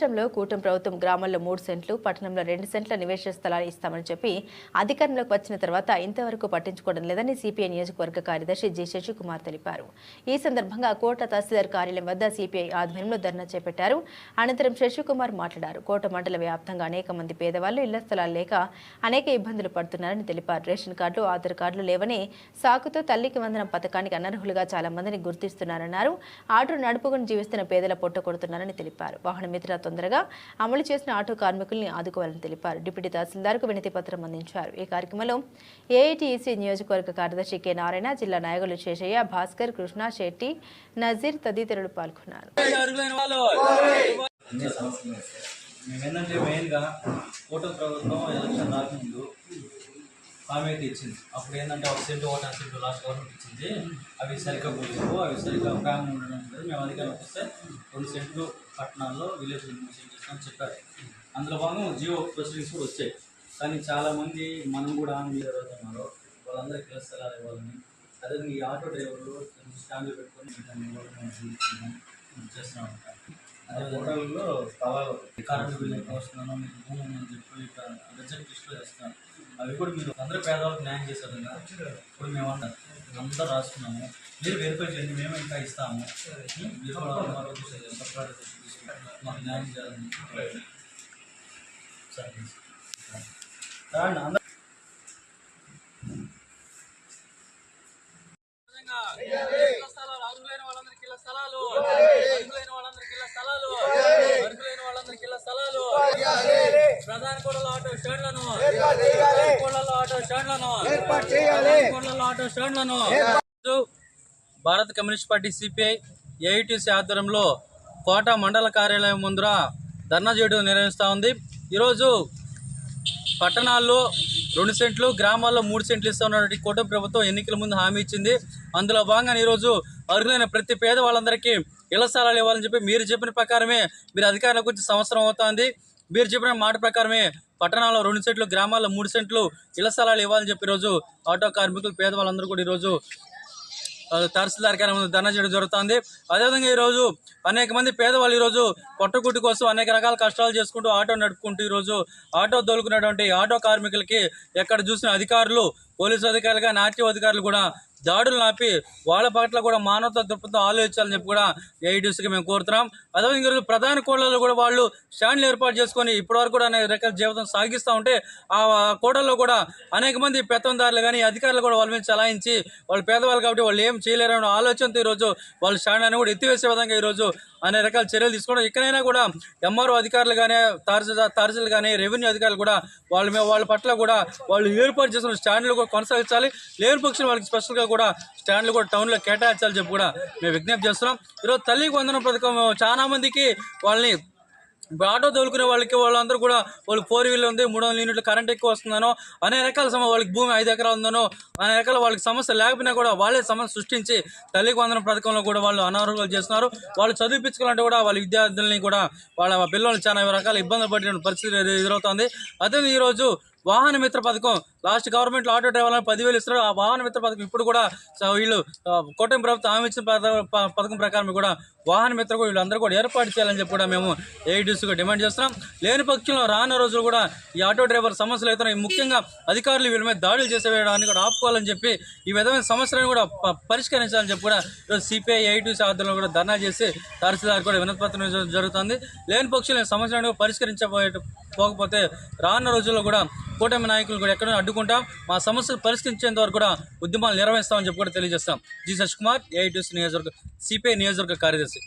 రాష్ట్రంలో కూటమి ప్రభుత్వం గ్రామాల్లో మూడు సెంట్లు పట్టణంలో రెండు సెంట్ల నివేశ స్థలాలు ఇస్తామని చెప్పి అధికారంలోకి వచ్చిన తర్వాత ఇంతవరకు పట్టించుకోవడం లేదని సిపిఐ నియోజకవర్గ కార్యదర్శి జి శశికుమార్ తెలిపారు. ఈ సందర్భంగా కోట తహసీల్దార్ కార్యాలయం వద్ద సిపిఐ ఆధ్వర్యంలో ధర్నా చేపట్టారు. అనంతరం శశికుమార్ మాట్లాడారు. కోట మండల వ్యాప్తంగా అనేక మంది పేదవాళ్ళు ఇళ్ళ స్థలాలు లేక అనేక ఇబ్బందులు పడుతున్నారని తెలిపారు. రేషన్ కార్డులు ఆధార్ కార్డులు లేవని సాకుతో తల్లికి వందనం పథకానికి అనర్హులుగా చాలా మందిని గుర్తిస్తున్నారన్నారు. ఆటో నడుపుకుని జీవిస్తున్న పేదల పొట్ట కొడుతున్నారని తెలిపారు. వాహన మిత్ర తొందరగా అమలు చేసిన ఆటో కార్మికుల్ని ఆదుకోవాలని తెలిపారు. డిప్యూటీ తహసీల్దార్కు వినతి పత్రం అందించారు. ఈ కార్యక్రమంలో ఏఐటీఈసీ నియోజకవర్గ కార్యదర్శి కె నారాయణ జిల్లా నాయకులు శేషయ్య భాస్కర్ కృష్ణ శెట్టి నజీర్ తదితరులు పాల్గొన్నారు. మేమేంటంటే మెయిన్గా కూటమి ప్రభుత్వం ఎలక్షన్ రాకముందు ఆమె అయితే ఇచ్చింది. అప్పుడు ఏంటంటే ఒక సెంటు ఒకటి సెంటు లాస్ట్ గవర్నమెంట్ ఇచ్చింది. అవి సరిగ్గా పోలేవు అవి సరిగ్గా ఫ్యామిలీ ఉండడం లేదు. మేము అధికారంలోకి వస్తే రెండు సెంట్లు పట్టణాల్లో విలేజ్ మూడు ఇస్తామని చెప్పారు. అందులో భాగంగా జియో ఫెసిలిటీస్ కూడా వచ్చాయి. కానీ చాలామంది మనం కూడా ఆన్ జరుగుతున్నారు వాళ్ళందరికీ ఇళ్ళ స్థలాలు అదే ఈ ఆటో డ్రైవర్లు స్టాండ్లు పెట్టుకొని దాన్ని ఇవ్వాలని మనం చూస్తున్నాం, చేస్తున్నాం ఉంటాం అదే హోటల్లో స్థలాలు కరెంటు బిల్లు ఎక్కువ వస్తున్నాను మీకు భూమి ఉందని చెప్పి ఇట్లా రిజెక్ట్ లిస్ట్లో చేస్తున్నాను అవి కూడా మీరు అందరూ పేదవాళ్ళకి న్యాయం చేశారు కదా ఇప్పుడు మేము అన్నాం అందరూ రాసుకున్నాము మీరు వెరిఫై చేయండి మేము ఇంకా ఇస్తాము. మీరు మాకు న్యాయం చేయాలని సరే రాండి అందరూ ఇళ్ళ స్థలాలు అర్హులైన వాళ్ళందరికీ ఇళ్ళ స్థలాలు అర్హులైన వాళ్ళందరికీ ఇళ్ళ స్థలాలు అర్హులైన వాళ్ళందరికీ ఇళ్ళ స్థలాలు ప్రధాన కూడల ఆటో స్టాండ్లను ప్రధాన కూడల ఆటో స్టాండ్లను ప్రధాన కూడల ఆటో స్టాండ్లను ఈరోజు భారత కమ్యూనిస్ట్ పార్టీ సిపిఐ ఏఐటీసీ ఆధ్వర్యంలో కోట మండల కార్యాలయం ముందర ధర్నా చేయడం నిర్వహిస్తూ ఉంది. ఈరోజు పట్టణాల్లో రెండు సెంట్లు గ్రామాల్లో మూడు సెంట్లు ఇస్తున్నటువంటి కూటమి ప్రభుత్వం ఎన్నికల ముందు హామీ ఇచ్చింది. అందులో భాగంగా ఈరోజు అర్హులైన ప్రతి పేద వాళ్ళందరికీ ఇళ్ళ స్థలాలు ఇవ్వాలని చెప్పి మీరు చెప్పిన ప్రకారమే మీరు అధికారంలోకి వచ్చి సంవత్సరం అవుతోంది మీరు చెప్పిన మాట ప్రకారమే పట్టణాల్లో రెండు సెంట్లు గ్రామాల్లో మూడు సెంట్లు ఇళ్ళ స్థలాలు ఇవ్వాలని చెప్పి ఈరోజు ఆటో కార్మికులు పేదవాళ్ళందరూ కూడా ఈరోజు తహసీల్దార్ గారి ముందు ధర్నా చేయడం జరుగుతుంది. అదేవిధంగా ఈరోజు అనేక మంది పేదవాళ్ళు ఈరోజు పొట్టకుట్టి కోసం అనేక రకాల కష్టాలు చేసుకుంటూ ఆటో నడుపుకుంటూ ఈరోజు ఆటో దొలుకున్నటువంటి ఆటో కార్మికులకి ఎక్కడ చూసిన అధికారులు పోలీసు అధికారులు కానీ ఆర్టీఓ అధికారులు కూడా దాడులు నాపి వాళ్ళ పట్ల కూడా మానవత దృక్పథం ఆలోచించాలని చెప్పి కూడా ఏఐటీసీకి మేము కోరుతున్నాం. అదే ఈరోజు ప్రధాన కోడల్లో కూడా వాళ్ళు స్టాండ్లు ఏర్పాటు చేసుకొని ఇప్పటివరకు కూడా అనేక రకాల జీవితం సాగిస్తూ ఉంటే ఆ కోడల్లో కూడా అనేక మంది పెత్తందారులు కానీ అధికారులు కూడా వాళ్ళ మీద చలాయించి వాళ్ళు పేదవాళ్ళు కాబట్టి వాళ్ళు ఏం చేయలేరనే ఆలోచనతో ఈరోజు వాళ్ళు స్టాండ్ అని కూడా ఎత్తివేసే విధంగా ఈరోజు అనేక రకాల చర్యలు తీసుకోవడం. ఇక్కడైనా కూడా ఎంఆర్ఓ అధికారులు కానీ తహసీల్దార్ తహసీల్ కానీ రెవెన్యూ అధికారులు కూడా వాళ్ళ వాళ్ళ పట్ల కూడా వాళ్ళు ఏర్పాటు చేసిన స్టాండ్లు కూడా కొనసాగించాలి. లేని పక్షులు వాళ్ళకి స్పెషల్గా కూడా స్టాండ్లు కూడా టౌన్లో కేటాయించాలని చెప్పి కూడా మేము విజ్ఞప్తి చేస్తున్నాం. ఈరోజు తల్లికి వందన పథకం చాలా మందికి వాళ్ళని ఆటో తోలుకునే వాళ్ళకి వాళ్ళందరూ కూడా వాళ్ళు ఫోర్ వీలర్ ఉంది మూడు వందల యూనిట్లు కరెంట్ ఎక్కువ వస్తుందనో అనేక రకాల సమ వాళ్ళకి భూమి ఐదు ఎకరాలు ఉందనో అనేక రకాల వాళ్ళకి సమస్య లేకపోయినా కూడా వాళ్ళే సమస్య సృష్టించి తల్లికి వందన పథకంలో కూడా వాళ్ళు అనారోగ్యాలు చేస్తున్నారు. వాళ్ళు చదివించుకోవాలంటే కూడా వాళ్ళ విద్యార్థులని కూడా వాళ్ళ పిల్లలు చాలా రకాల ఇబ్బందులు పడిన పరిస్థితి ఎదురవుతుంది. అదే ఈరోజు వాహన మిత్ర పథకం లాస్ట్ గవర్నమెంట్ ఆటో డ్రైవర్లను పదివేలు ఇస్తున్నారు ఆ వాహన మిత్ర పథకం ఇప్పుడు కూడా వీళ్ళు కూటమి ప్రభుత్వం హామీ ఇచ్చిన పథకం ప్రకారం కూడా వాహన మిత్ర కూడా వీళ్ళందరూ కూడా ఏర్పాటు చేయాలని చెప్పి కూడా మేము ఏఐటీసీగా డిమాండ్ చేస్తున్నాం. లేని పక్షంలో రానున్న రోజులు కూడా ఈ ఆటో డ్రైవర్ సమస్యలు అవుతున్నాయి ముఖ్యంగా అధికారులు వీళ్ళ మీద దాడులు చేసేవేయడాన్ని కూడా ఆపుకోవాలని చెప్పి ఈ విధమైన సమస్యలను కూడా పరిష్కరించాలని చెప్పి కూడా ఈరోజు సిపిఐ ఏఐటీసీ ఆధ్వర్యంలో కూడా ధర్నా చేసి తహసీల్దార్ కూడా వినతిపత్రం జరుగుతుంది. లేని పక్షంలో సమస్యలను పరిష్కరించబోయే పోకపోతే రానున్న రోజుల్లో కూడా కూటమి నాయకులు కూడా ఎక్కడో అడ్డుకుంటాం మా సమస్యలు పరిష్కరించేంత వరకు కూడా ఉద్యమాలు నిర్వహిస్తామని చెప్పి కూడా తెలియజేస్తాం. G సశ్ Kumar A I T C నియోజకవర్గ సిపిఐ నియోజకవర్గ కార్యదర్శి.